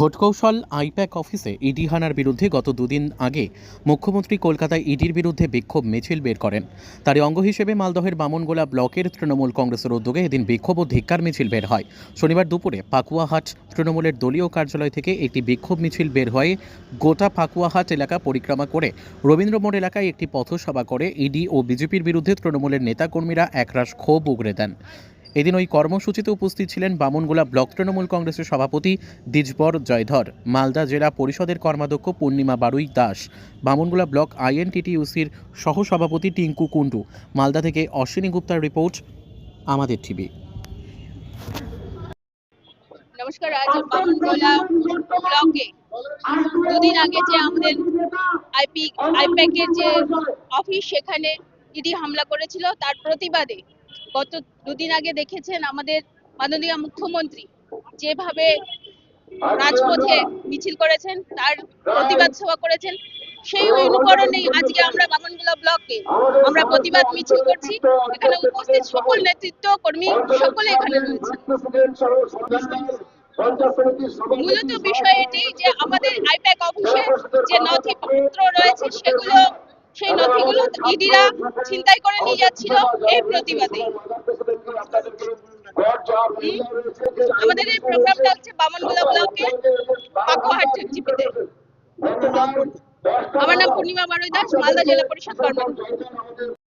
Vote কৌশল I-PAC অফিসে ED হানার বিরুদ্ধে গত দুদিন আগে মুখ্যমন্ত্রী কলকাতায় ইডির বিরুদ্ধে বিক্ষোভ মিছিল বের করেন। তার অঙ্গ হিসেবে মালদহের বামনগোলা ব্লকের তৃণমূল কংগ্রেসের উদ্যোগে এদিন বিক্ষোভ ও ধিক্কার মিছিল বের হয়। শনিবার দুপুরে পাকুয়াহাট তৃণমূলের দলীয় কার্যালয় থেকে একটি বিক্ষোভ মিছিল বের হয়ে গোটা পাকুয়াহাট এলাকা পরিক্রমা করে রবীন্দ্র মোড় এলাকায় একটি পথসভা করে ইডি ও বিজেপির বিরুদ্ধে তৃণমূলের নেতাকর্মীরা একরাশ ক্ষোভ উগরে দেন। এদিন ওই কর্মসূচিতে উপস্থিত ছিলেন বামনগোলা ব্লক তৃণমূল কংগ্রেসের সভাপতি দ্বিজবর জয়ধর, মালদা জেলা পরিষদের কর্মাধ্যক্ষ পূর্ণিমা বারুই দাস, বামনগোলা ব্লক আইএনটিটিউসির সহসভাপতি টিঙ্কু কুন্ডু মালদা থেকে অশ্বিনী গুপ্তার রিপোর্ট, আমাদের টিভি। নমস্কার, আজ ব্লকে দুদিন আগে যে আমাদের আইপি, আইপ্যাকের যে অফিস, সেখানে ইডি হামলা করেছিল, তার প্রতিবাদে গত দুদিন আগে দেখেছেন আমাদের মাননীয় মুখ্যমন্ত্রী যেভাবে রাজপথে মিছিল করেছেন, তার প্রতিবাদ সভা করেছেন, সেই অনুকরণেই আজকে আমরা বামনগোলা ব্লকে আমরা প্রতিবাদ মিছিল করছি। এখানে উপস্থিত সকল নেতৃত্ব, কর্মী সকলে এখানে রয়েছে মূলত বিষয় এটি যে আমাদের আইপ্যাক অফিসে যে নথিপত্র রয়েছে, সেগুলো সেই নথিগুলো ইডিরা ছিনতাই করে নিয়ে যাচ্ছিল এই প্রতিবাদে আমাদের এই প্রোগ্রামটা হচ্ছে বামনগোলা ব্লকে পাকুহাট জিপিতে আমার নাম পূর্ণিমা বারুই দাস মালদা জেলা পরিষদ কর্মকর্তা